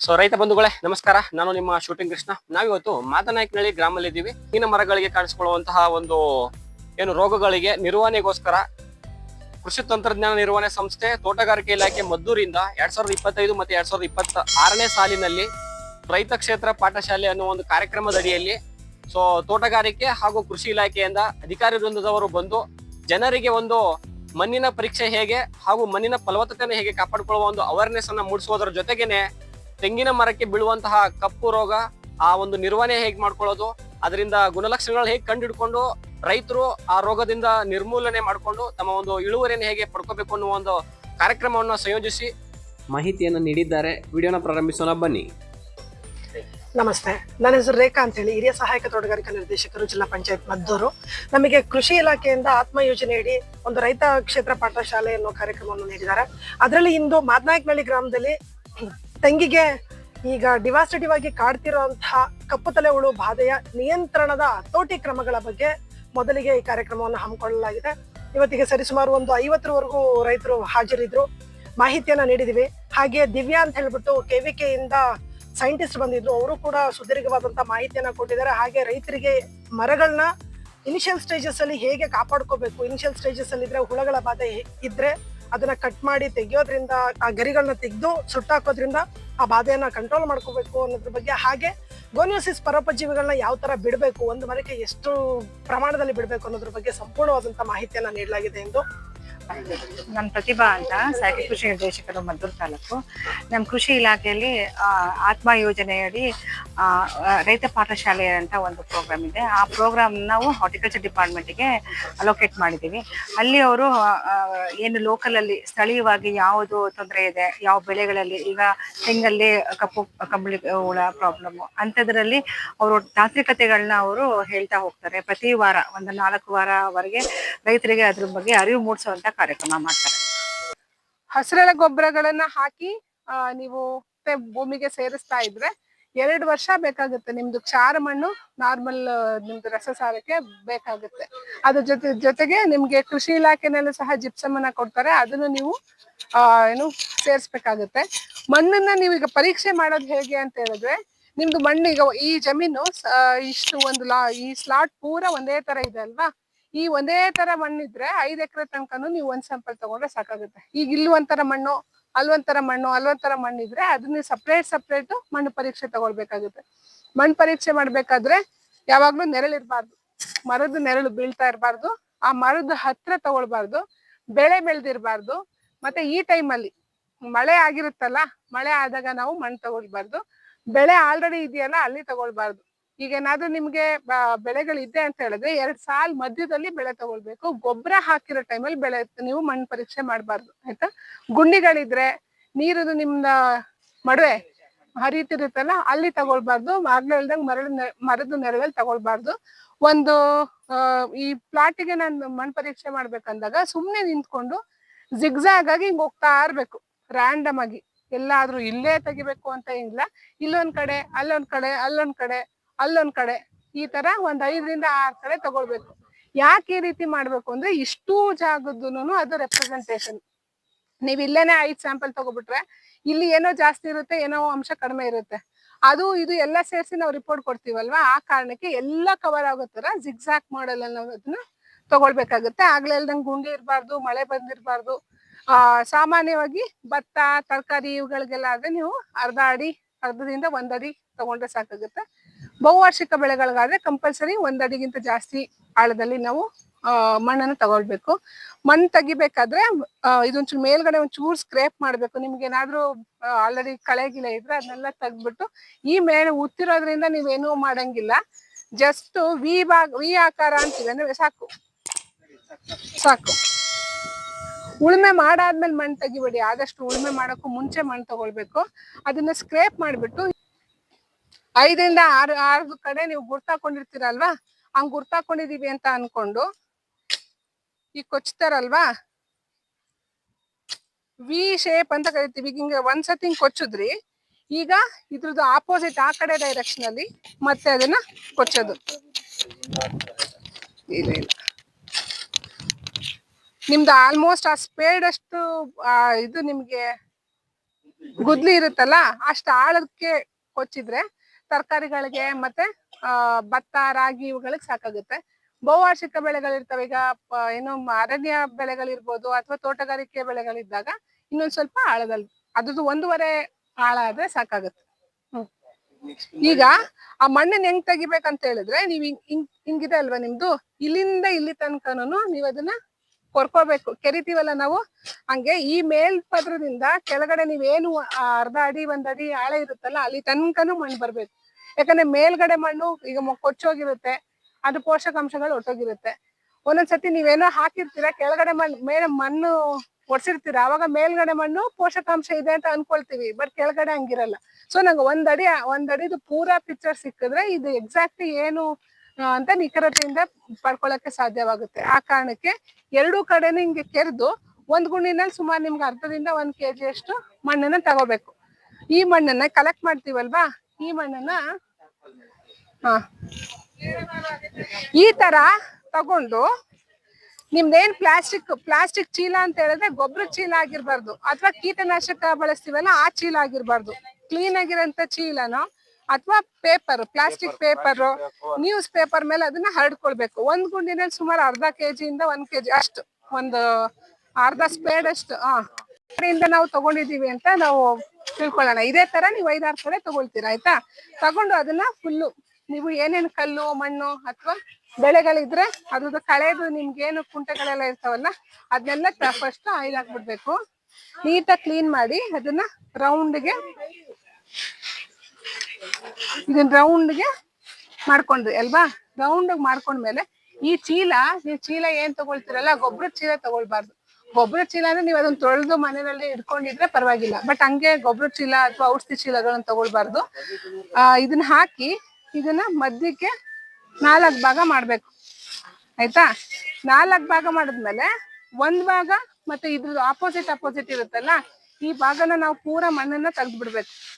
So ರೈತ ಬಂಧುಗಳೇ, ನಮಸ್ಕಾರ. ನಾನು ನಿಮ್ಮ ಶೂಟಿಂಗ್ ಕೃಷ್ಣ. ನಾವಿವತ್ತು ಮಾತನಾಯಕನಹಳ್ಳಿ ಗ್ರಾಮದಲ್ಲಿ ಇದ್ದೀವಿ ಹೀನ ಮರಗಳಿಗೆ ಕಾಣಿಸಿಕೊಳ್ಳುವಂತಹ ಒಂದು, ಏನು ರೋಗಗಳಿಗೆ ನಿರ್ವಹಣೆಗೋಸ್ಕರ ಕೃಷಿ ತಂತ್ರಜ್ಞಾನ ನಿರ್ವಹಣೆ ಸಂಸ್ಥೆ, ತೋಟಗಾರಿಕೆ ಇಲಾಖೆ ಮದ್ದೂರಿಂದ ಎರಡ್ ಸಾವಿರದ ಇಪ್ಪತ್ತೈದು ಮತ್ತೆ ಎರಡ್ ಸಾವಿರದ ಇಪ್ಪತ್ತ ಆರನೇ ಸಾಲಿನಲ್ಲಿ ರೈತ ಕ್ಷೇತ್ರ ಪಾಠಶಾಲೆ ಅನ್ನೋ ಒಂದು ಕಾರ್ಯಕ್ರಮದ ಅಡಿಯಲ್ಲಿ ಸೊ ತೋಟಗಾರಿಕೆ ಹಾಗೂ ಕೃಷಿ ಇಲಾಖೆಯಿಂದ ಅಧಿಕಾರಿ ವೃಂದದವರು ಬಂದು ಜನರಿಗೆ ಒಂದು ಮಣ್ಣಿನ ಪರೀಕ್ಷೆ ಹೇಗೆ ಹಾಗೂ ಮಣ್ಣಿನ ಫಲವತ್ತತೆಯನ್ನು ಹೇಗೆ ಕಾಪಾಡಿಕೊಳ್ಳುವ ಒಂದು ಅವೇರ್ನೆಸ್ ಅನ್ನ ಮೂಡಿಸುವುದರ ಜೊತೆಗೇನೆ ತೆಂಗಿನ ಮರಕ್ಕೆ ಬೀಳುವಂತಹ ಕಪ್ಪು ರೋಗ, ಆ ಒಂದು ನಿರ್ವಹಣೆ ಹೇಗೆ ಮಾಡ್ಕೊಳ್ಳೋದು, ಅದರಿಂದ ಗುಣಲಕ್ಷಣಗಳು ಹೇಗೆ ಕಂಡಿಡ್ಕೊಂಡು ರೈತರು ಆ ರೋಗದಿಂದ ನಿರ್ಮೂಲನೆ ಮಾಡಿಕೊಂಡು ತಮ್ಮ ಒಂದು ಇಳುವರಿಯನ್ನು ಹೇಗೆ ಪಡ್ಕೋಬೇಕು ಅನ್ನುವ ಒಂದು ಕಾರ್ಯಕ್ರಮವನ್ನು ಸಂಯೋಜಿಸಿ ಮಾಹಿತಿಯನ್ನು ನೀಡಿದ್ದಾರೆ. ವಿಡಿಯೋನ ಪ್ರಾರಂಭಿಸೋಣ, ಬನ್ನಿ. ನಮಸ್ತೆ. ನನ್ನ ಹೆಸರು ರೇಖಾ ಅಂತ ಹೇಳಿ ಹಿರಿಯ ಸಹಾಯಕ ತೋಟಗಾರಿಕಾ ನಿರ್ದೇಶಕರು ಜಿಲ್ಲಾ ಪಂಚಾಯತ್ ಮದ್ದೂರು. ನಮಗೆ ಕೃಷಿ ಇಲಾಖೆಯಿಂದ ಆತ್ಮ ಯೋಜನೆಯಡಿ ಒಂದು ರೈತ ಕ್ಷೇತ್ರ ಪಾಠಶಾಲೆ ಅನ್ನೋ ಕಾರ್ಯಕ್ರಮವನ್ನು ನೀಡಿದ್ದಾರೆ. ಅದರಲ್ಲಿ ಇಂದು ಮಾದನಾಯಕನಹಳ್ಳಿ ಗ್ರಾಮದಲ್ಲಿ ತೆಂಗಿಗೆ ಈಗ ಡಿವಾಸ್ಟೇಟಿವ್ ಆಗಿ ಕಾಡ್ತಿರುವಂತಹ ಕಪ್ಪು ತಲೆ ಹುಳು ಬಾಧೆಯ ನಿಯಂತ್ರಣದ ಹತೋಟಿ ಕ್ರಮಗಳ ಬಗ್ಗೆ ಮೊದಲಿಗೆ ಈ ಕಾರ್ಯಕ್ರಮವನ್ನು ಹಮ್ಮಿಕೊಳ್ಳಲಾಗಿದೆ. ಇವತ್ತಿಗೆ ಸರಿಸುಮಾರು ಒಂದು ಐವತ್ತರವರೆಗೂ ರೈತರು ಹಾಜರಿದ್ರು. ಮಾಹಿತಿಯನ್ನ ನೀಡಿದಿವಿ. ಹಾಗೆ ದಿವ್ಯಾ ಅಂತ ಹೇಳ್ಬಿಟ್ಟು ಕೆವಿಕೆ ಇಂದ ಸೈಂಟಿಸ್ಟ್ ಬಂದಿದ್ರು. ಅವರು ಕೂಡ ಸುದೀರ್ಘವಾದಂಥ ಮಾಹಿತಿಯನ್ನ ಕೊಟ್ಟಿದ್ದಾರೆ. ಹಾಗೆ ರೈತರಿಗೆ ಮರಗಳನ್ನ ಇನಿಷಿಯಲ್ ಸ್ಟೇಜಸ್ ಅಲ್ಲಿ ಹೇಗೆ ಕಾಪಾಡ್ಕೋಬೇಕು ಇನಿಷಿಯಲ್ ಸ್ಟೇಜಸ್ ಅಲ್ಲಿ ಇದ್ರೆ ಹುಳಗಳ ಬಾಧೆ ಇದ್ರೆ ಅದನ್ನ ಕಟ್ ಮಾಡಿ ತೆಗಿಯೋದ್ರಿಂದ ಆ ಗರಿಗಳನ್ನ ತೆಗೆದು ಸುಟ್ಟಾಕೋದ್ರಿಂದ ಆ ಬಾಧೆಯನ್ನ ಕಂಟ್ರೋಲ್ ಮಾಡ್ಕೋಬೇಕು ಅನ್ನೋದ್ರ ಬಗ್ಗೆ. ಹಾಗೆ ಗೋನಿಯೋಸಿಸ್ ಪರೋಪಜೀವಿಗಳನ್ನ ಯಾವ ತರ ಬಿಡಬೇಕು, ಒಂದು ಮರಕ್ಕೆ ಎಷ್ಟು ಪ್ರಮಾಣದಲ್ಲಿ ಬಿಡಬೇಕು ಅನ್ನೋದ್ರ ಬಗ್ಗೆ ಸಂಪೂರ್ಣವಾದಂತಹ ಮಾಹಿತಿಯನ್ನ ನೀಡಲಾಗಿದೆ ಎಂದು ನನ್ನ ಪ್ರತಿಭಾ ಅಂತ ಸಾಹಿತ್ಯ ಕೃಷಿ ನಿರ್ದೇಶಕರು ಮದ್ದೂರು ತಾಲೂಕು. ನಮ್ಮ ಕೃಷಿ ಇಲಾಖೆಯಲ್ಲಿ ಆತ್ಮ ಯೋಜನೆಯಡಿ ರೈತ ಪಾಠಶಾಲೆ ಅಂತ ಒಂದು ಪ್ರೋಗ್ರಾಮ್ ಇದೆ. ಆ ಪ್ರೋಗ್ರಾಮ್ ನಾವು ಹಾರ್ಟಿಕಲ್ಚರ್ ಡಿಪಾರ್ಟ್ಮೆಂಟ್ಗೆ ಅಲೋಕೇಟ್ ಮಾಡಿದ್ದೀವಿ ಅಲ್ಲಿ ಅವರು ಏನು ಲೋಕಲ್ ಅಲ್ಲಿ ಸ್ಥಳೀಯವಾಗಿ ಯಾವುದು ತೊಂದರೆ ಇದೆ, ಯಾವ ಬೆಳೆಗಳಲ್ಲಿ ಈಗ ತೆಂಗಲ್ಲಿ ಕಪ್ಪು, ಕಂಬಳಿ ಹುಳ ಪ್ರಾಬ್ಲಮ್ ಅಂಥದ್ರಲ್ಲಿ ಅವರು ತಾಂತ್ರಿಕತೆಗಳನ್ನ ಅವರು ಹೇಳ್ತಾ ಹೋಗ್ತಾರೆ. ಪ್ರತಿ ವಾರ, ಒಂದು ನಾಲ್ಕು ವಾರವರೆಗೆ ರೈತರಿಗೆ ಅದ್ರ ಬಗ್ಗೆ ಅರಿವು ಮೂಡಿಸುವಂತ ಕಾರ್ಯಕ್ರಮ ಮಾಡ್ತಾರೆ. ಹಸಿರೆಲೆ ಗೊಬ್ಬರಗಳನ್ನ ಹಾಕಿ ನೀವು ಭೂಮಿಗೆ ಸೇರಿಸ್ತಾ ಇದ್ರೆ ಎರಡು ವರ್ಷ ಬೇಕಾಗುತ್ತೆ. ನಿಮ್ದು ಕ್ಷಾರ ಮಣ್ಣು ನಾರ್ಮಲ್ ನಿಮ್ದು ರಸಸಾರಕ್ಕೆ ಬೇಕಾಗುತ್ತೆ. ಅದ್ರ ಜೊತೆ, ಜೊತೆಗೆ ನಿಮ್ಗೆ ಕೃಷಿ ಇಲಾಖೆನಲ್ಲೂ ಸಹ ಜಿಪ್ಸಮ್ ಅನ್ನ ಕೊಡ್ತಾರೆ. ಅದನ್ನು ನೀವು ಏನು ಸೇರಿಸ್ಬೇಕಾಗುತ್ತೆ. ಮಣ್ಣನ್ನ ನೀವು ಈಗ ಪರೀಕ್ಷೆ ಮಾಡೋದು ಹೇಗೆ ಅಂತ ಹೇಳಿದ್ರೆ, ನಿಮ್ದು ಮಣ್ಣು ಈಗ ಈ ಜಮೀನು ಇಷ್ಟು ಒಂದು ಲಾ, ಈ ಸ್ಲಾಟ್ ಪೂರ ಒಂದೇ ತರ ಇದೆ ಅಲ್ವಾ? ಈ ಒಂದೇ ತರ ಮಣ್ಣಿದ್ರೆ ಐದ್ ಎಕರೆ ತನಕನು ನೀವು ಒಂದ್ ಸ್ಯಾಂಪಲ್ ತಗೊಂಡ್ರೆ ಸಾಕಾಗುತ್ತೆ. ಈಗ ಇಲ್ಲಿ ಒಂಥರ ಮಣ್ಣು ಅಲ್ವಂತರ ಮಣ್ಣು ಅಲ್ವಂತರ ಮಣ್ಣಿದ್ರೆ ಅದನ್ನ ಸಪ್ರೇಟ್ ಸಪ್ರೇಟ್ ಮಣ್ಣು ಪರೀಕ್ಷೆ ತಗೊಳ್ಬೇಕಾಗುತ್ತೆ. ಮಣ್ಣು ಪರೀಕ್ಷೆ ಮಾಡ್ಬೇಕಾದ್ರೆ ಯಾವಾಗ್ಲೂ ನೆರಳಿರ್ಬಾರ್ದು ಮರದ ನೆರಳು ಬೀಳ್ತಾ ಇರಬಾರ್ದು. ಆ ಮರದ ಹತ್ರ ತಗೊಳ್ಬಾರ್ದು. ಬೆಳೆ ಬೆಳೆದಿರ್ಬಾರ್ದು. ಮತ್ತೆ ಈ ಟೈಮಲ್ಲಿ ಮಳೆ ಆಗಿರುತ್ತಲ್ಲ, ಮಳೆ ಆದಾಗ ನಾವು ಮಣ್ಣು ತಗೊಳ್ಬಾರ್ದು. ಬೆಳೆ ಆಲ್ರೆಡಿ ಇದೆಯಲ್ಲ, ಅಲ್ಲಿ ತಗೊಳ್ಬಾರ್ದು. ಈಗ ಏನಾದ್ರೂ ನಿಮ್ಗೆ ಬೆಳೆಗಳು ಬೆಳೆಗಳಿದೆ ಅಂತ ಹೇಳಿದ್ರೆ ಎರಡ್ ಸಾಲ್ ಮಧ್ಯದಲ್ಲಿ ಬೆಳೆ ತಗೊಳ್ಬೇಕು. ಗೊಬ್ಬರ ಹಾಕಿರೋ ಟೈಮಲ್ಲಿ ಬೆಳೆ, ನೀವು ಮಣ್ಣು ಪರೀಕ್ಷೆ ಮಾಡಬಾರ್ದು, ಆಯ್ತಾ? ಗುಂಡಿಗಳಿದ್ರೆ ನೀರು ನಿಮ್ದ ಮಡುವೆ ಹರಿತಿರುತ್ತಲ್ಲ ಅಲ್ಲಿ ತಗೊಳ್ಬಾರ್ದು. ಮರಳಿಲ್ದಂಗ್ ಮರಳು ಮರದ ನೆರಳಲ್ಲಿ ತಗೊಳ್ಬಾರ್ದು. ಒಂದು ಈ ಪ್ಲಾಟಿಗೆ ನಾನು ಮಣ್ಣು ಪರೀಕ್ಷೆ ಮಾಡ್ಬೇಕಂದಾಗ ಸುಮ್ನೆ ನಿಂತ್ಕೊಂಡು ಜಿಗ್ಝಾಗ್ ಆಗಿ ಹಿಂಗ್ ಹೋಗ್ತಾ ಇರ್ಬೇಕು ರ್ಯಾಂಡಮ್ ಆಗಿ. ಎಲ್ಲಾದ್ರೂ ಇಲ್ಲೇ ತೆಗಿಬೇಕು ಅಂತ ಇಲ್ಲ. ಇಲ್ಲೊಂದ್ ಕಡೆ, ಅಲ್ಲೊಂದ್ ಕಡೆ ಅಲ್ಲೊಂದ್ ಕಡೆ ಅಲ್ಲೊಂದ್ ಕಡೆ ಈ ತರ ಒಂದ್ ಐದರಿಂದ ಆರ್ ಕಡೆ ತಗೊಳ್ಬೇಕು. ಯಾಕೆ ಈ ರೀತಿ ಮಾಡ್ಬೇಕು ಅಂದ್ರೆ ಇಷ್ಟು ಜಾಗದ್ದು ಅದು ರೆಪ್ರೆಸೆಂಟೇಷನ್ ನೀವ್ ಇಲ್ಲೇನೆ ಐದ್ ಸ್ಯಾಂಪಲ್ ತಗೊಬಿಟ್ರೆ ಇಲ್ಲಿ ಏನೋ ಜಾಸ್ತಿ ಇರುತ್ತೆ, ಏನೋ ಅಂಶ ಕಡಿಮೆ ಇರುತ್ತೆ. ಅದು ಇದು ಎಲ್ಲ ಸೇರಿಸಿ ನಾವು ರಿಪೋರ್ಟ್ ಕೊಡ್ತೀವಲ್ವಾ? ಆ ಕಾರಣಕ್ಕೆ ಎಲ್ಲ ಕವರ್ ಆಗೋ ತರ ಜಿಗ್ಸಾಕ್ ಮಾಡಲ್ ಅನ್ನೋದನ್ನ ತಗೊಳ್ಬೇಕಾಗುತ್ತೆ. ಆಗ್ಲೇ ಇಲ್ದಂಗ್ ಗುಂಡಿ ಇರಬಾರ್ದು, ಮಳೆ ಬಂದಿರಬಾರ್ದು. ಆ, ಸಾಮಾನ್ಯವಾಗಿ ಭತ್ತ, ತರಕಾರಿ ಇವುಗಳಿಗೆಲ್ಲ ಆದ್ರೆ ನೀವು ಅರ್ಧ ಅಡಿ, ಅರ್ಧದಿಂದ ಒಂದಡಿ ತಗೊಂಡ್ರೆ ಸಾಕಾಗುತ್ತೆ. ಬಹುವಾರ್ಷಿಕ ಬೆಳೆಗಳಿಗಾದ್ರೆ ಕಂಪಲ್ಸರಿ ಒಂದ್ ಅಡಿಗಿಂತ ಜಾಸ್ತಿ ಆಳದಲ್ಲಿ ನಾವು ಮಣ್ಣನ್ನು ತಗೊಳ್ಬೇಕು. ಮಣ್ಣು ತೆಗಿಬೇಕಾದ್ರೆ ಇದೊಂಚೂರು ಮೇಲ್ಗಡೆ ಒಂಚೂರು ಸ್ಕ್ರೇಪ್ ಮಾಡಬೇಕು. ನಿಮ್ಗೆ ಏನಾದ್ರೂ ಆಲ್ರೆಡಿ ಕಳೆ ಇದ್ರೆ ಅದನ್ನೆಲ್ಲ ತೆಗ್ದ್ಬಿಟ್ಟು, ಈ ಮೇಲೆ ಉತ್ತಿರೋದ್ರಿಂದ ನೀವೇನೂ ಮಾಡಂಗಿಲ್ಲ. ಜಸ್ಟ್ ವಿ ಭಾಗ ವಿ ಆಕಾರ ಅಂತೀವಿ ಅಂದ್ರೆ ಸಾಕು. ಸಾಕು. ಉಳುಮೆ ಮಾಡಾದ್ಮೇಲೆ ಮಣ್ಣು ತೆಗಿಬೇಡಿ. ಆದಷ್ಟು ಉಳುಮೆ ಮಾಡೋಕ್ಕೂ ಮುಂಚೆ ಮಣ್ಣು ತಗೊಳ್ಬೇಕು. ಅದನ್ನ ಸ್ಕ್ರೇಪ್ ಮಾಡ್ಬಿಟ್ಟು ಐದರಿಂದ ಆರು ಆರು ಕಡೆ ನೀವು ಗುರ್ತಾಕೊಂಡಿರ್ತೀರಲ್ವಾ? ಹಂಗ್ ಗುರ್ತಾಕೊಂಡಿದೀವಿ ಅಂತ ಅನ್ಕೊಂಡು ಈಗ ಕೊಚ್ತಾರಲ್ವಾ? ವಿ ಶೇಪ್ ಅಂತ ಕರಿತೀವಿ. ಈಗ ಹಿಂಗೆ ಒಂದ್ಸತಿ ಹಿಂಗ್ ಕೊಚ್ಚಿದ್ರಿ. ಈಗ ಇದ್ರದ್ದು ಆಪೋಸಿಟ್ ಆ ಕಡೆ ಡೈರೆಕ್ಷನ್ ಅಲ್ಲಿ ಮತ್ತೆ ಅದನ್ನ ಕೊಚ್ಚೋದು. ಇಲ್ಲ ಇಲ್ಲ. ನಿಮ್ದು ಆಲ್ಮೋಸ್ಟ್ ಆ ಸ್ಪೇಡ್ ಅಷ್ಟು ಇದು ನಿಮ್ಗೆ ಗುದ್ಲಿ ಇರುತ್ತಲ್ಲ, ಅಷ್ಟು ಆಳಕ್ಕೆ ಕೊಚ್ಚಿದ್ರೆ ತರಕಾರಿಗಳಿಗೆ ಮತ್ತೆ, ಆ, ಭತ್ತ, ರಾಗಿ ಇವುಗಳಿಗೆ ಸಾಕಾಗುತ್ತೆ. ಬಹುವಾರ್ಷಿಕ ಬೆಳೆಗಳಿರ್ತವೆ. ಈಗ ಏನು ಅರಣ್ಯ ಬೆಳೆಗಳಿರ್ಬೋದು ಅಥವಾ ತೋಟಗಾರಿಕೆ ಬೆಳೆಗಳಿದ್ದಾಗ ಇನ್ನೊಂದ್ ಸ್ವಲ್ಪ ಆಳದಲ್ಲಿ ಅದ್ರದ್ದು ಒಂದೂವರೆ ಆಳ ಆದ್ರೆ ಸಾಕಾಗುತ್ತೆ. ಈಗ ಆ ಮಣ್ಣನ್ನ ಹೆಂಗ್ ತೆಗಿಬೇಕಂತ ಹೇಳಿದ್ರೆ, ನೀವ್ ಹಿಂಗ್ ಹಿಂಗಿದೆ ಅಲ್ವಾ ನಿಮ್ದು? ಇಲ್ಲಿಂದ ಇಲ್ಲಿ ತನಕನು ನೀವ್ ಅದನ್ನ ಕೊರ್ಕೋಬೇಕು. ಕೆರಿತೀವಲ್ಲ ನಾವು? ಹಂಗೆ ಈ ಮೇಲ್ಪದ್ರದಿಂದ ಕೆಳಗಡೆ ನೀವೇನು ಅರ್ಧ ಅಡಿ, ಒಂದ್ ಅಡಿ ಆಳ ಇರುತ್ತಲ್ಲ, ಅಲ್ಲಿ ತನಕನು ಮಣ್ಣು ಬರ್ಬೇಕು. ಯಾಕಂದ್ರೆ ಮೇಲ್ಗಡೆ ಮಣ್ಣು ಈಗ ಕೊಚ್ಚೋಗಿರುತ್ತೆ. ಅದು ಪೋಷಕಾಂಶಗಳು ಒಟ್ಟೋಗಿರುತ್ತೆ. ಒಂದೊಂದ್ಸತಿ ನೀವೇನೋ ಹಾಕಿರ್ತೀರಾ, ಕೆಳಗಡೆ ಮಣ್ಣು ಮೇಲೆ ಮಣ್ಣು ಒಡ್ಸಿರ್ತೀರಾ, ಅವಾಗ ಮೇಲ್ಗಡೆ ಮಣ್ಣು ಪೋಷಕಾಂಶ ಇದೆ ಅಂತ ಅನ್ಕೊಳ್ತೀವಿ, ಬಟ್ ಕೆಳಗಡೆ ಹಂಗಿರಲ್ಲ. ಸೊ ನಂಗೆ ಒಂದ್ ಅಡಿ, ಒಂದ್ ಅಡಿದು ಪೂರಾ ಪಿಕ್ಚರ್ ಸಿಕ್ಕಿದ್ರೆ ಇದು ಎಕ್ಸಾಕ್ಟ್ ಏನು ಅಂತ ನಿಖರತೆಯಿಂದ ಪಡ್ಕೊಳ್ಳಕ್ಕೆ ಸಾಧ್ಯವಾಗುತ್ತೆ. ಆ ಕಾರಣಕ್ಕೆ ಎರಡೂ ಕಡೆನೂ ಹಿಂಗೆ ಕೆರೆದು ಒಂದ್ ಗುಂಡಿನಲ್ಲಿ ಸುಮಾರು ನಿಮ್ಗೆ ಅರ್ಧದಿಂದ ಒಂದ್ ಕೆಜಿ ಅಷ್ಟು ಮಣ್ಣನ್ನ ತಗೋಬೇಕು. ಈ ಮಣ್ಣನ್ನ ಕಲೆಕ್ಟ್ ಮಾಡ್ತೀವಲ್ವಾ? ಈ ಮಣ್ಣನ್ನ ಹ ಈ ತರ ತಗೊಂಡು ನಿಮ್ದೇನ್ ಪ್ಲಾಸ್ಟಿಕ್ ಪ್ಲಾಸ್ಟಿಕ್ ಚೀಲ ಅಂತ ಹೇಳಿದ್ರೆ ಗೊಬ್ಬರ ಚೀಲ ಆಗಿರ್ಬಾರ್ದು. ಅಥವಾ ಕೀಟನಾಶಕ ಬಳಸ್ತೀವಲ್ಲ, ಆ ಚೀಲ ಆಗಿರ್ಬಾರ್ದು. ಕ್ಲೀನ್ ಆಗಿರೋಂಥ ಚೀಲನೋ ಅಥವಾ paper plastic paper news paper ಮೇಲೆ ಅದನ್ನ ಹರಡ್ಕೊಳ್ಬೇಕು. ಒಂದ್ ಗುಂಡಿನಲ್ಲಿ ಸುಮಾರು ಅರ್ಧ ಇಂದ ಒಂದ್ ಕೆಜಿ ಅಷ್ಟು ಒಂದು ಅರ್ಧ ಸ್ಪೇಡ್ ಅಷ್ಟು ಆ. ಕಡೆಯಿಂದ ನಾವು ತಗೊಂಡಿದೀವಿ ಅಂತ ನಾವು ತಿಳ್ಕೊಳ್ಳೋಣ. ಇದೇ ತರ ನೀವು ಐದಾರು ಕಡೆ ತಗೊಳ್ತೀರ ಆಯ್ತಾ? ತಗೊಂಡು ಅದನ್ನ ಫುಲ್ಲು ನೀವು ಏನೇನು ಕಲ್ಲು ಮಣ್ಣು ಅಥವಾ ಬೆಳೆಗಳಿದ್ರೆ ಅದ್ರದ್ದು ಕಳೆದು ನಿಮ್ಗೇನು ಏನು ಕುಂಟೆಗಳೆಲ್ಲ ಇರ್ತಾವಲ್ಲ ಅದನ್ನೆಲ್ಲ ಫಸ್ಟ್ ಆಯಿಲ್ ಹಾಕ್ಬಿಡ್ಬೇಕು. ನೀಟಾಗಿ ಕ್ಲೀನ್ ಮಾಡಿ ಅದನ್ನ ರೌಂಡ್ಗೆ ಇದನ್ನ ರೌಂಡ್ಗೆ ಮಾಡ್ಕೊಂಡ್ರಿ ಅಲ್ವಾ? ರೌಂಡ್ ಮಾಡ್ಕೊಂಡ್ಮೇಲೆ ಈ ಚೀಲ ನೀವು ಚೀಲ ಏನ್ ತಗೊಳ್ತೀರಲ್ಲ ಗೊಬ್ಬರದ ಚೀಲ ತಗೊಳ್ಬಾರ್ದು. ಗೊಬ್ಬರ ಚೀಲ ಅಂದ್ರೆ ನೀವು ಅದನ್ನ ತೊಳೆದು ಮನೆಯಲ್ಲಿ ಇಟ್ಕೊಂಡಿದ್ರೆ ಪರವಾಗಿಲ್ಲ. ಬಟ್ ಹಂಗೆ ಗೊಬ್ಬರ ಚೀಲ ಅಥವಾ ಔಷಧಿ ಚೀಲಗಳನ್ನ ತಗೊಳ್ಬಾರ್ದು. ಆ ಇದನ್ನ ಹಾಕಿ ಇದನ್ನ ಮಧ್ಯಕ್ಕೆ ನಾಲ್ಕು ಭಾಗ ಮಾಡ್ಬೇಕು. ಆಯ್ತಾ? ನಾಲ್ಕು ಭಾಗ ಮಾಡಿದ್ಮೇಲೆ ಒಂದ್ ಭಾಗ ಮತ್ತೆ ಇದ್ರದ್ದು ಆಪೋಸಿಟ್ ಅಪೋಸಿಟ್ ಇರುತ್ತಲ್ಲ ಈ ಭಾಗನ ನಾವು ಪೂರಾ ಮಣ್ಣನ್ನ ತೆಗ್ದು ಬಿಡ್ಬೇಕು ನೋಡಿ, ಹ, ತೆಗಿ.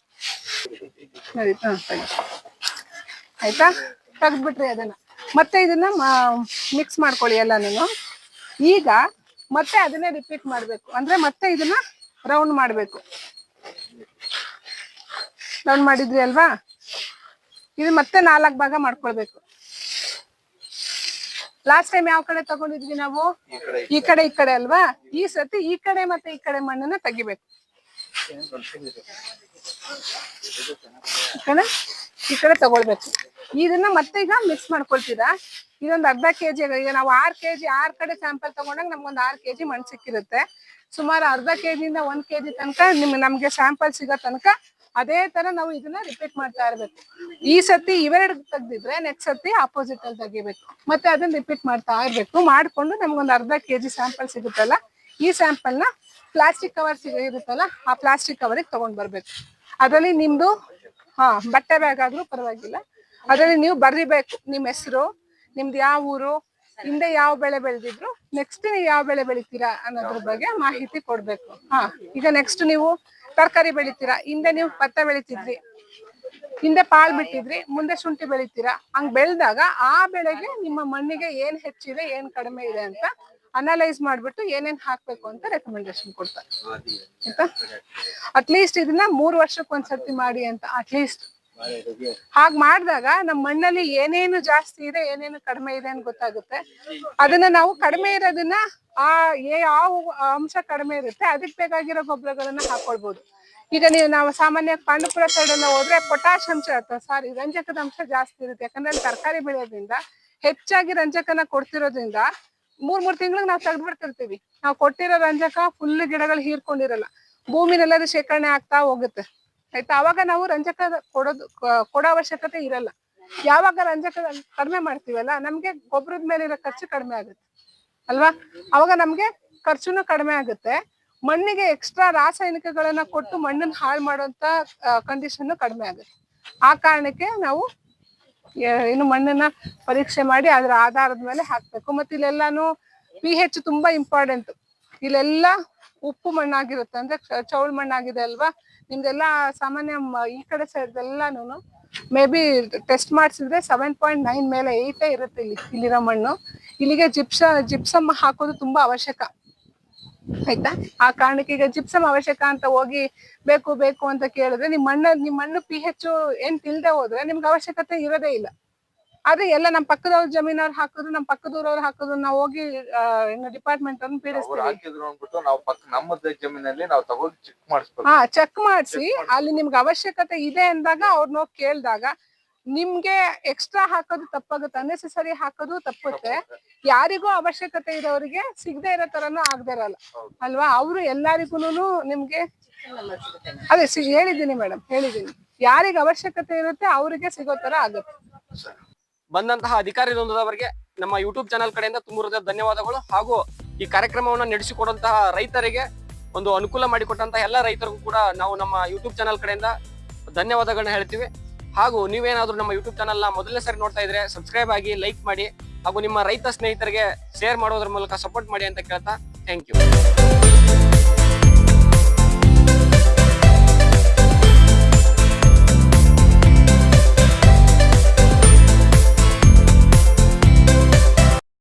ಆಯ್ತಾ? ತೆಗ್ದ್ಬಿಟ್ರಿ ಅದನ್ನ. ಮತ್ತೆ ಇದನ್ನ ಮಿಕ್ಸ್ ಮಾಡ್ಕೊಳ್ಳಿ ಎಲ್ಲ ನೀನು ಈಗ ಮತ್ತೆ ಅದನ್ನೇ ರಿಪೀಟ್ ಮಾಡ್ಬೇಕು. ಅಂದ್ರೆ ಮತ್ತೆ ಇದನ್ನ ರೌಂಡ್ ಮಾಡ್ಬೇಕು. ರೌಂಡ್ ಮಾಡಿದ್ರಿ ಅಲ್ವಾ? ಇದು ಮತ್ತೆ ನಾಲ್ಕು ಭಾಗ ಮಾಡ್ಕೊಳ್ಬೇಕು. ಲಾಸ್ಟ್ ಟೈಮ್ ಯಾವ ಕಡೆ ತಗೊಂಡಿದ್ವಿ ನಾವು? ಈ ಕಡೆ ಈ ಕಡೆ. ಅಲ್ವಾ? ಈ ಸತಿ ಈ ಕಡೆ ಮತ್ತೆ ಈ ಕಡೆ ಮಣ್ಣನ್ನ ತೆಗಿಬೇಕು. ಈ ಕಡೆ ತಗೊಳ್ಬೇಕು. ಇದನ್ನ ಮತ್ತೆ ಈಗ ಮಿಕ್ಸ್ ಮಾಡ್ಕೊಳ್ತೀರಾ? ಇದೊಂದು ಅರ್ಧ ಕೆಜಿ ಈಗ ನಾವು ಆರ್ ಕೆಜಿ ಆರ್ ಕಡೆ ಸ್ಯಾಂಪಲ್ ತಗೊಂಡಾಗ ನಮ್ಗೊಂದು ಆರ್ ಕೆಜಿ ಮಣ್ಣು ಸಿಕ್ಕಿರುತ್ತೆ. ಸುಮಾರು ಅರ್ಧ ಕೆಜಿಯಿಂದ ಒಂದ್ ಕೆಜಿ ತನಕ ನಿಮ್, ನಮ್ಗೆ ಸ್ಯಾಂಪಲ್ ಸಿಗೋ ತನಕ ಅದೇ ತರ ನಾವು ಇದನ್ನ ರಿಪೀಟ್ ಮಾಡ್ತಾ ಇರ್ಬೇಕು. ಈ ಸತಿ ಇವೆರಡು ತೆಗ್ದಿದ್ರೆ ನೆಕ್ಸ್ಟ್ ಸತಿ ಆಪೋಸಿಟ್ ಅಲ್ಲಿ ತೆಗಿಬೇಕು. ಮತ್ತೆ ಅದನ್ನ ರಿಪೀಟ್ ಮಾಡ್ತಾ ಇರ್ಬೇಕು. ಮಾಡ್ಕೊಂಡು ನಮ್ಗೊಂದು ಅರ್ಧ ಕೆಜಿ ಸ್ಯಾಂಪಲ್ ಸಿಗುತ್ತಲ್ಲ, ಈ ಸ್ಯಾಂಪಲ್ನ ಪ್ಲಾಸ್ಟಿಕ್ ಕವರ್ ಸಿಗ ಇರುತ್ತಲ್ಲ, ಆ ಪ್ಲಾಸ್ಟಿಕ್ ಕವರಿಗೆ ತಗೊಂಡ್ ಬರ್ಬೇಕು. ಅದರಲ್ಲಿ ನಿಮ್ದು, ಹಾ, ಬಟ್ಟೆ ಬ್ಯಾಗ್ ಆದ್ರೂ ಪರವಾಗಿಲ್ಲ. ಅದರಲ್ಲಿ ನೀವು ಬರಿಬೇಕು ನಿಮ್ ಹೆಸರು, ನಿಮ್ದು ಯಾವ ಊರು, ಹಿಂದೆ ಯಾವ ಬೆಳೆ ಬೆಳೆದಿದ್ರು ನೆಕ್ಸ್ಟ್ ನೀವು ಯಾವ ಬೆಳೆ ಬೆಳಿತೀರಾ ಅನ್ನೋದ್ರ ಬಗ್ಗೆ ಮಾಹಿತಿ ಕೊಡ್ಬೇಕು. ಹಾ, ಈಗ ನೆಕ್ಸ್ಟ್ ನೀವು ತರಕಾರಿ ಬೆಳಿತೀರಾ, ಹಿಂದೆ ನೀವು ಭತ್ತ ಬೆಳಿತಿದ್ರಿ, ಹಿಂದೆ ಪಾಲ್ ಬಿಟ್ಟಿದ್ರಿ, ಮುಂದೆ ಶುಂಠಿ ಬೆಳಿತೀರಾ, ಹಂಗ್ ಬೆಳೆದಾಗ ಆ ಬೆಳೆಗೆ ನಿಮ್ಮ ಮಣ್ಣಿಗೆ ಏನ್ ಹೆಚ್ಚಿದೆ, ಏನ್ ಕಡಿಮೆ ಇದೆ ಅಂತ ಅನಲೈಸ್ ಮಾಡ್ಬಿಟ್ಟು ಏನೇನ್ ಹಾಕ್ಬೇಕು ಅಂತ ರೆಕಮೆಂಡೇಶನ್ ಕೊಡ್ತಾರೆ. ಆಯ್ತಾ? ಅಟ್ಲೀಸ್ಟ್ ಇದನ್ನ ಮೂರು ವರ್ಷಕ್ಕೆ ಒಂದ್ಸರ್ತಿ ಮಾಡಿ ಅಂತ ಅಟ್ಲೀಸ್ಟ್ ಹಾಗ್ ಮಾಡಿದಾಗ ನಮ್ಮ ಮಣ್ಣಲ್ಲಿ ಏನೇನು ಜಾಸ್ತಿ ಇದೆ ಏನೇನು ಕಡಿಮೆ ಇದೆ ಅಂತ ಗೊತ್ತಾಗುತ್ತೆ. ಅದನ್ನ ನಾವು ಕಡಿಮೆ ಇರೋದನ್ನ ಆ ಏ- ಯಾವ ಅಂಶ ಕಡಿಮೆ ಇರುತ್ತೆ ಅದಕ್ಕೆ ಬೇಕಾಗಿರೋ ಗೊಬ್ಬರಗಳನ್ನ ಹಾಕೊಳ್ಬಹುದು ಈಗ ನೀವು ನಾವು ಸಾಮಾನ್ಯ ಪಾಂಡುಪುರ ಸೈಡ್ ಎಲ್ಲ ಹೋದ್ರೆ ಪೊಟಾಶ್ ಅಂಶ ಸಾರಿ ರಂಜಕದ ಅಂಶ ಜಾಸ್ತಿ ಇರುತ್ತೆ. ಯಾಕಂದ್ರೆ ಅಲ್ಲಿ ತರಕಾರಿ ಬೆಳೆಯೋದ್ರಿಂದ ಹೆಚ್ಚಾಗಿ ರಂಜಕನ ಕೊಡ್ತಿರೋದ್ರಿಂದ ಮೂರ್ ಮೂರ್ ತಿಂಗಳಿಗೆ ನಾವು ತೆಗೆದ್ಬಿಡ್ತಿರ್ತೀವಿ ನಾವು ಕೊಟ್ಟಿರೋ ರಂಜಕ ಫುಲ್ ಗಿಡಗಳು ಹೀರ್ಕೊಂಡಿರಲ್ಲ. ಭೂಮಿನೆಲ್ಲದು ಶೇಖರಣೆ ಆಗ್ತಾ ಹೋಗುತ್ತೆ. ಆಯ್ತಾ? ಅವಾಗ ನಾವು ರಂಜಕ ಕೊಡೋದು ಕೊಡೋ ಅವಶ್ಯಕತೆ ಇರಲ್ಲ. ಯಾವಾಗ ರಂಜಕ ಕಡಿಮೆ ಮಾಡ್ತೀವಲ್ಲ, ನಮ್ಗೆ ಗೊಬ್ಬರದ ಮೇಲೆ ಖರ್ಚು ಕಡಿಮೆ ಆಗುತ್ತೆ. ಅಲ್ವಾ? ಅವಾಗ ನಮ್ಗೆ ಖರ್ಚುನು ಕಡಿಮೆ ಆಗುತ್ತೆ. ಮಣ್ಣಿಗೆ ಎಕ್ಸ್ಟ್ರಾ ರಾಸಾಯನಿಕಗಳನ್ನ ಕೊಟ್ಟು ಮಣ್ಣನ್ನ ಹಾಳು ಮಾಡುವಂತ ಕಂಡೀಷನ್ ಕಡಿಮೆ ಆಗುತ್ತೆ. ಆ ಕಾರಣಕ್ಕೆ ನಾವು ಏನು ಮಣ್ಣನ್ನ ಪರೀಕ್ಷೆ ಮಾಡಿ ಅದರ ಆಧಾರದ ಮೇಲೆ ಹಾಕ್ಬೇಕು. ಮತ್ತೆ ಇಲ್ಲೆಲ್ಲಾನು ಪಿ ಹೆಚ್ ತುಂಬಾ ಇಂಪಾರ್ಟೆಂಟ್ ಇಲ್ಲೆಲ್ಲ ಉಪ್ಪು ಮಣ್ಣಾಗಿರುತ್ತೆ. ಅಂದ್ರೆ ಚೌಳ್ ಮಣ್ಣಾಗಿದೆ ಅಲ್ವಾ? ನಿಮ್ದೆಲ್ಲ ಸಾಮಾನ್ಯ ಈ ಕಡೆ ಸೈಡ್ ಎಲ್ಲಾನು ಮೇ ಬಿ ಟೆಸ್ಟ್ ಮಾಡಿಸಿದ್ರೆ ಸೆವೆನ್ ಪಾಯಿಂಟ್ ನೈನ್ ಮೇಲೆ ಏಟೇ ಇರುತ್ತೆ ಇಲ್ಲಿ, ಇಲ್ಲಿರೋ ಮಣ್ಣು. ಇಲ್ಲಿಗೆ ಜಿಪ್ಸ ಜಿಪ್ಸಮ್ ಹಾಕೋದು ತುಂಬಾ ಅವಶ್ಯಕ. ಆಯ್ತಾ? ಆ ಕಾರಣಕ್ಕೆ ಈಗ ಜಿಪ್ಸಮ್ ಅವಶ್ಯಕ ಅಂತ ಹೋಗಿ ಬೇಕು ಬೇಕು ಅಂತ ಕೇಳಿದ್ರೆ ನಿಮ್ಮ ಮಣ್ಣ ನಿಮ್ ಮಣ್ಣು ಪಿ ಹೆಚ್ ಏನ್ ತಿಳ್ದೆ ಹೋದ್ರೆ ನಿಮ್ಗೆ ಅವಶ್ಯಕತೆ ಇರೋದೇ ಇಲ್ಲ. ಆದ್ರೆ ಎಲ್ಲ ನಮ್ ಪಕ್ಕದವ್ರ ಜಮೀನವ್ರು ಹಾಕಿದ್ರು ನಮ್ ಪಕ್ಕದೂರವ್ರು ಹಾಕಿದ್ರು ನಾವು ಹೋಗಿ ಡಿಪಾರ್ಟ್ಮೆಂಟ್ ಅನ್ನು ಪೀಡಿಸ್ತೀವಿ. ಹಾ ಚೆಕ್ ಮಾಡಿಸಿ ಅಲ್ಲಿ ನಿಮ್ಗೆ ಅವಶ್ಯಕತೆ ಇದೆ ಅಂದಾಗ ಅವ್ರನ್ನ ಹೋಗಿ ಕೇಳಿದಾಗ ನಿಮ್ಗೆ ಎಕ್ಸ್ಟ್ರಾ ಹಾಕೋದು ತಪ್ಪಾಗುತ್ತೆ ಅನ್ನೆಸೆಸರಿ ಹಾಕೋದು ತಪ್ಪುತ್ತೆ. ಯಾರಿಗೂ ಅವಶ್ಯಕತೆ ಇರೋರಿಗೆ ಸಿಗದೆ ಇರೋ ತರನು ಆಗದೆ ಇರಲ್ಲ. ಅಲ್ವಾ? ಅವರು ಎಲ್ಲರಿಗೂನು ನಿಮ್ಗೆ ಅದೇ ಸಿ- ಹೇಳಿದ್ದೀನಿ ಮೇಡಮ್ ಹೇಳಿದ್ದೀನಿ. ಯಾರಿಗ ಅವಶ್ಯಕತೆ ಇರುತ್ತೆ ಅವರಿಗೆ ಸಿಗೋ ತರ ಆಗುತ್ತೆ. ಬಂದಂತಹ ಅಧಿಕಾರಿ ವೃಂದದವರಿಗೆ ನಮ್ಮ ಯೂಟ್ಯೂಬ್ ಚಾನಲ್ ಕಡೆಯಿಂದ ತುಂಬ ಧನ್ಯವಾದಗಳು. ಹಾಗೂ ಈ ಕಾರ್ಯಕ್ರಮವನ್ನು ನಡೆಸಿಕೊಡುವಂತಹ ರೈತರಿಗೆ ಒಂದು ಅನುಕೂಲ ಮಾಡಿಕೊಟ್ಟಂತಹ ಎಲ್ಲ ರೈತರಿಗೂ ಕೂಡ ನಾವು ನಮ್ಮ ಯೂಟ್ಯೂಬ್ ಚಾನಲ್ ಕಡೆಯಿಂದ ಧನ್ಯವಾದಗಳನ್ನ ಹೇಳ್ತೀವಿ. ಹಾಗೂ ನೀವೇನಾದ್ರೂ ನಮ್ಮ ಯೂಟ್ಯೂಬ್ ಚಾನಲ್ನ ಮೊದಲನೇ ಸರಿ ನೋಡ್ತಾ ಇದ್ರೆ ಸಬ್ಸ್ಕ್ರೈಬ್ ಆಗಿ ಲೈಕ್ ಮಾಡಿ ಹಾಗೂ ನಿಮ್ಮ ರೈತ ಸ್ನೇಹಿತರಿಗೆ ಶೇರ್ ಮಾಡೋದ್ರ ಮೂಲಕ ಸಪೋರ್ಟ್ ಮಾಡಿ ಅಂತ ಕೇಳ್ತಾ ಥ್ಯಾಂಕ್ ಯು